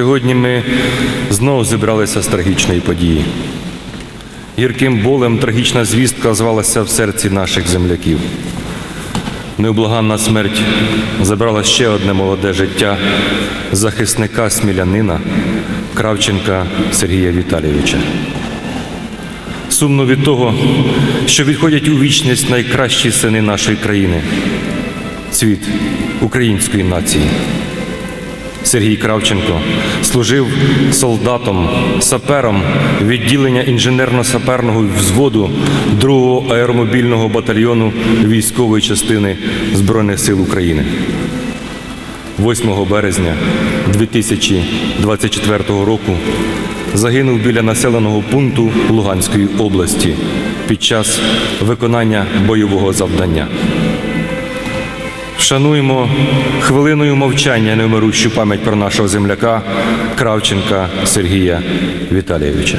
Сьогодні ми знову зібралися з трагічної події. Гірким болем трагічна звістка звалася в серці наших земляків. Необлаганна смерть забрала ще одне молоде життя захисника смілянина Кравченка Сергія Віталійовича. Сумно від того, що відходять у вічність найкращі сини нашої країни, цвіт української нації. Сергій Кравченко служив солдатом, сапером відділення інженерно-саперного взводу 2-го аеромобільного батальйону військової частини Збройних сил України. 8 березня 2024 року загинув біля населеного пункту Луганської області під час виконання бойового завдання. Шануємо хвилиною мовчання невмирущу пам'ять про нашого земляка Кравченка Сергія Віталійовича.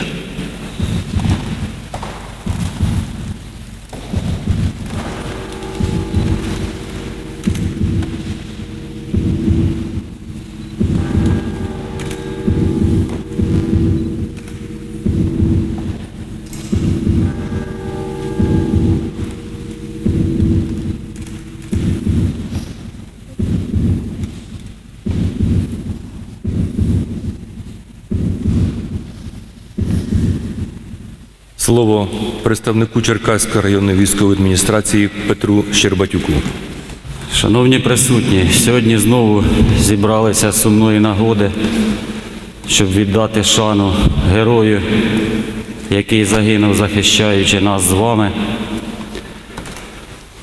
Слово представнику Черкаської районної військової адміністрації Петру Щербатюку. Шановні присутні, сьогодні знову зібралися сумної нагоди, щоб віддати шану герою, який загинув, захищаючи нас з вами.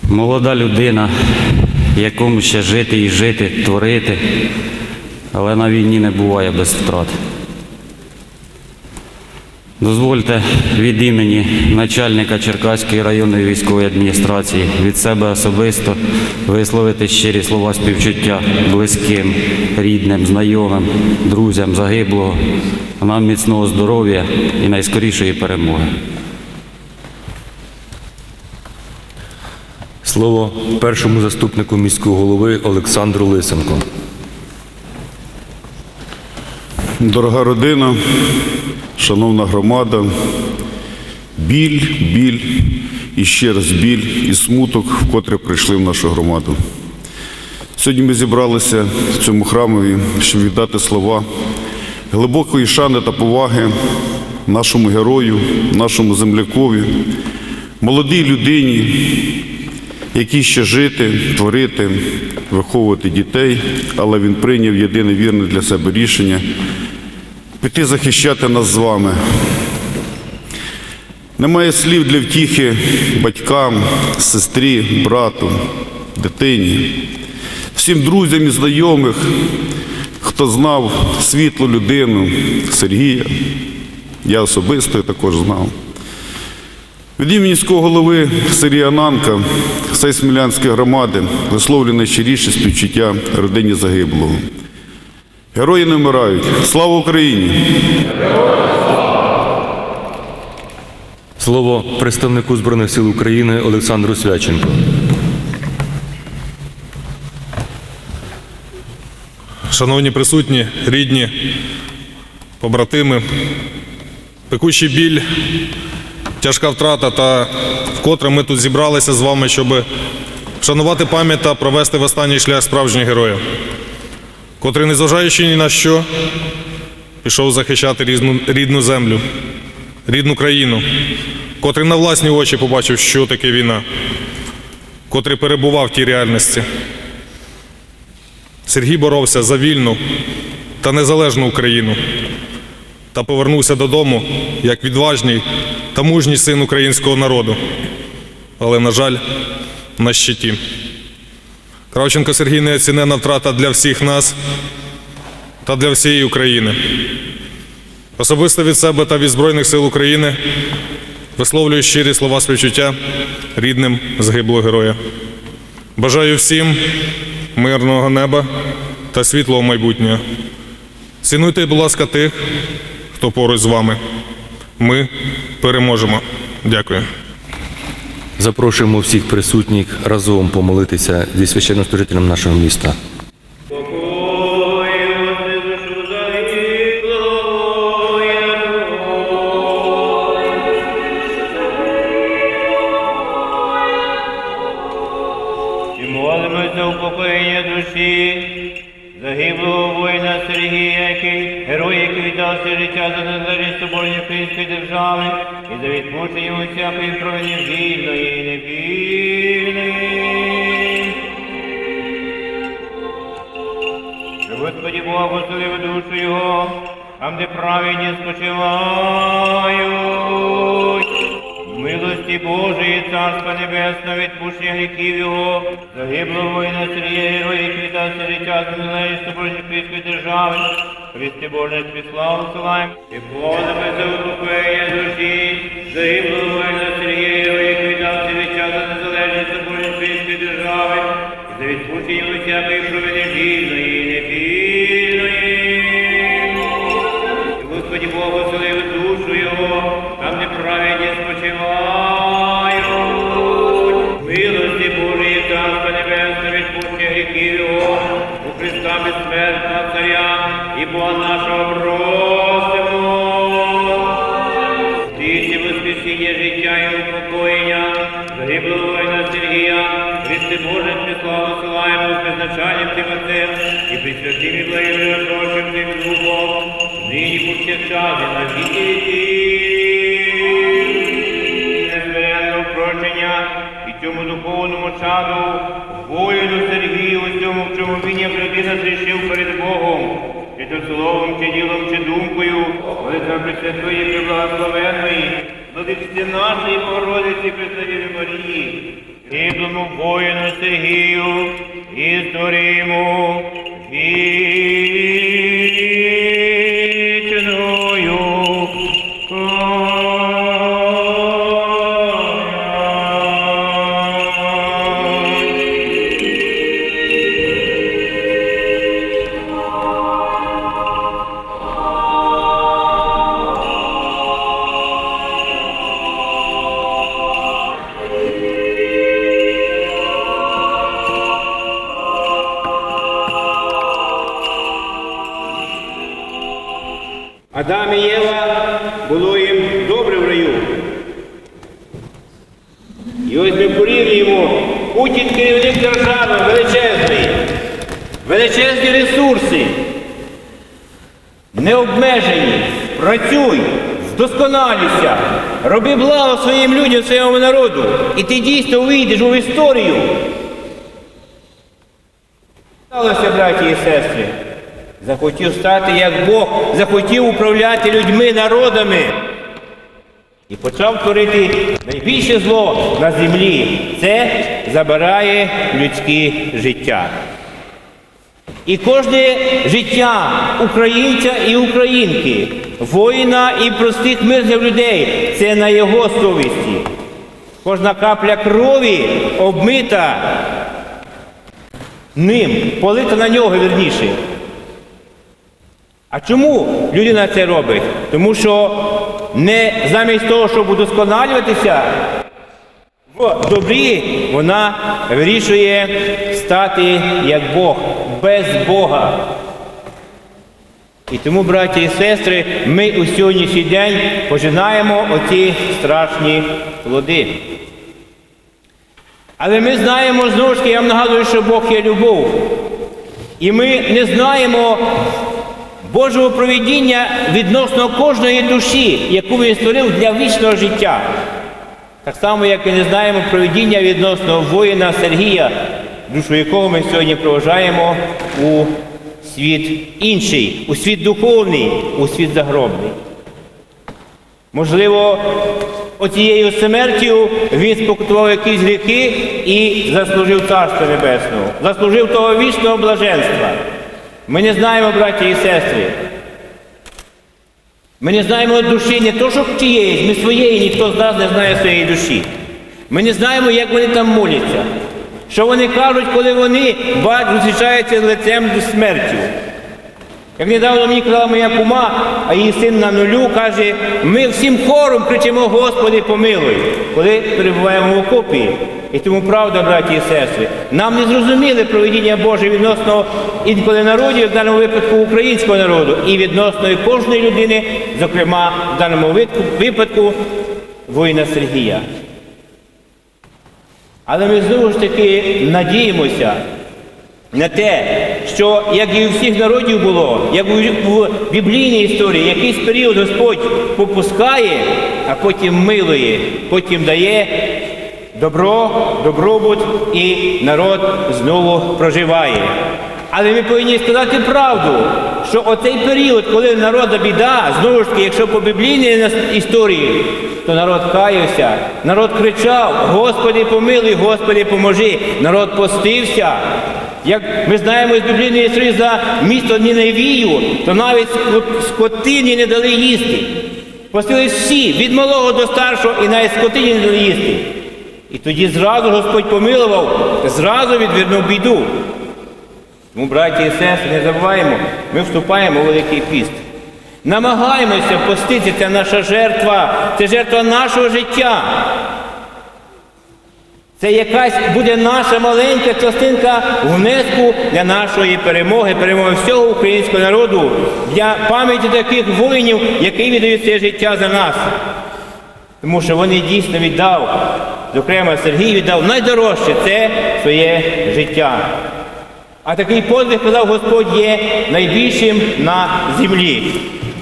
Молода людина, якому ще жити і жити, творити, але на війні не буває без втрат. Дозвольте від імені начальника Черкаської районної військової адміністрації від себе особисто висловити щирі слова співчуття близьким, рідним, знайомим, друзям загиблого, нам міцного здоров'я і найскорішої перемоги. Слово першому заступнику міського голови Олександру Лисенко. Дорога родина, шановна громада, біль, біль і ще раз біль і смуток, вкотре прийшли в нашу громаду. Сьогодні ми зібралися в цьому храмові, щоб віддати слова глибокої шани та поваги нашому герою, нашому землякові, молодій людині, якій ще жити, творити, виховувати дітей, але він прийняв єдине вірне для себе рішення піти захищати нас з вами. Немає слів для втіхи батькам, сестрі, брату, дитині, всім друзям і знайомих, хто знав світлу людину Сергія. Я особисто також знав. Від імені міського голови Сергія Нанка, всей Смілянської громади висловлює найщиріше співчуття родині загиблого. Герої не вмирають. Слава Україні! Слово представнику Збройних сил України Олександру Свяченку. Шановні присутні, рідні, побратими, пекучий біль, тяжка втрата та вкотре ми тут зібралися з вами, щоб вшанувати пам'ять та провести в останній шлях справжнього героя, котрий, незважаючи ні на що, пішов захищати різну, рідну землю, рідну країну, котрий на власні очі побачив, що таке війна, котрий перебував в тій реальності. Сергій боровся за вільну та незалежну Україну та повернувся додому як відважний та мужній син українського народу. Але, на жаль, на щиті. Кравченко Сергій неоцінена втрата для всіх нас та для всієї України. Особисто від себе та від Збройних сил України висловлюю щирі слова співчуття рідним загиблого героя. Бажаю всім мирного неба та світлого майбутнього. Цінуйте, будь ласка, тих, хто поруч з вами. Ми переможемо. Дякую. Запрошуємо всіх присутніх разом помолитися зі священнослужителем нашого міста. Життя за незалежність соборної української держави і за відпущення усякої крові вільної і невільної. Господи Бог, поселив душу його, там, де праведні спочивають. В Милості Божої, Царства Небесного, відпущення гріхів його, загиблого воїна Сергія, віддав все життя за незалежність соборної української держави. Христи Боже, славу славим, і подами за упокоєння душі, загиблого воїна Сергія, який віддав все життя за незалежність соборної української держави, і за відпущення усякої провини вільної невільної. Господі Бог оселив душу його, там де праведні спочивають. Милості Божої, Царства Небесне, відпущення гріхів його, у Христа безсмертного Царя і нашого просимо. Тисі воскресіння життя і упокоєння, загиблого воїна Сергія, Христи Боже, ти славу силаємо з призначанням Тим Отцем і присвятим і благим прочим Тим Духом, нині повсякчас і на віки віків. Незмиренного прощення і цьому духовному чаду, воїну Сергію, у цьому, в чому він як людина зрішив перед Богом, то словом, чи ділом, чи думкою, молитва Пресвятої Преблагословенної, владичці нашої Богородиці Пресвятої Марії, світлому воїну Сергію, історімо вічною Адам і Єва було їм добре в раю. І ось ми порівнюємо Путін керівник держави величезний, величезні ресурси, необмежені, працюй, вдосконалюйся, роби благо своїм людям, своєму народу, і ти дійсно вийдеш у історію. Сталося, браті і сестри, захотів стати як Бог, захотів управляти людьми, народами. І почав творити найбільше зло на землі. Це забирає людське життя. І кожне життя українця і українки, воїна і простих мирних людей це на його совісті. Кожна капля крові обмита ним, полита на нього вірніше. А чому людина це робить? Тому що не замість того, щоб удосконалюватися в добрі, вона вирішує стати як Бог, без Бога. І тому, браті і сестри, ми у сьогоднішній день пожинаємо оці страшні плоди. Але ми знаємо знову ж таки, я вам нагадую, що Бог є любов. І ми не знаємо Божого провідіння відносно кожної душі, яку він створив для вічного життя. Так само, як і не знаємо провідіння відносно воїна Сергія, душу якого ми сьогодні проважаємо у світ інший, у світ духовний, у світ загробний. Можливо, оцією смертю він спокутував якісь гріхи і заслужив Царство Небесного, заслужив того вічного блаженства. Ми не знаємо, браті і сестри. Ми не знаємо душі не то, що чиєїсь, ми своєї, ніхто з нас не знає своєї душі. Ми не знаємо, як вони там моляться. Що вони кажуть, коли вони бачать, зустрічаються лицем до смертю. Як недавно мені казала моя кума, а її син на нулю каже, ми всім хором кричимо Господи, помилуй, коли перебуваємо в окопі. І тому правда, браті і сестри, нам не зрозуміли проведіння Боже відносно інколи народів, в даному випадку українського народу, і відносно кожної людини, зокрема в даному випадку, воїна Але ми знову ж таки надіємося, на те, що як і у всіх народів було, як у біблійній історії, якийсь період Господь попускає, а потім милує, потім дає добро, добробут і народ знову проживає. Але ми повинні сказати правду, що оцей період, коли народа біда, знову ж таки, якщо по біблійній історії, то народ каявся, народ кричав: Господи, помилуй, Господи, поможи. Народ постився. Як ми знаємо з біблійної історії за місто Ніневію, то навіть скотині не дали їсти. Постились всі, від малого до старшого, і навіть скотині не дали їсти. І тоді зразу Господь помилував, зразу відвернув біду. Тому, браті і сестри, не забуваємо, ми вступаємо у Великий піст. Намагаємося поститися, це наша жертва, це жертва нашого життя. Це якась буде наша маленька частинка внеску для нашої перемоги, перемоги всього українського народу, для пам'яті таких воїнів, які віддають своє життя за нас. Тому що вони дійсно віддав, зокрема Сергій віддав найдорожче це своє життя. А такий подвиг, казав Господь, є найбільшим на землі.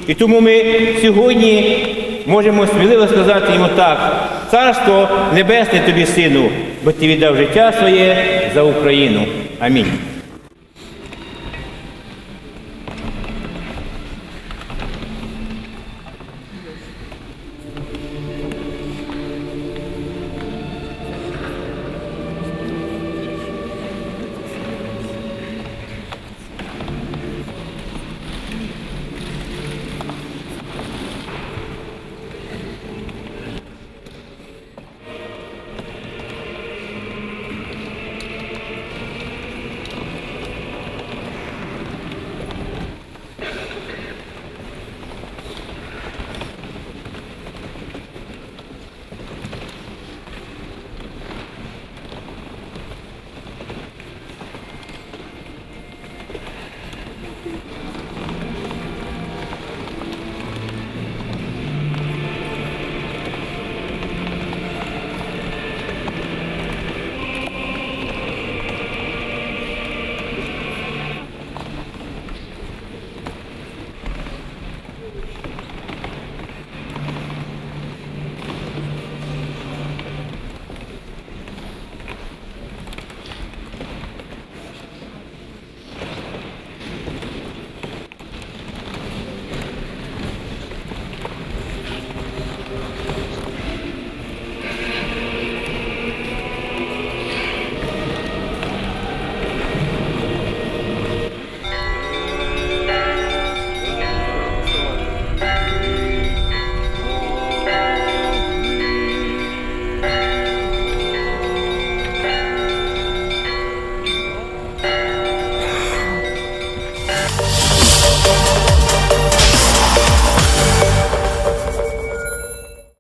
І тому ми сьогодні можемо сміливо сказати йому так: Царство Небесне тобі, сину, бо ти віддав життя своє за Україну. Амінь.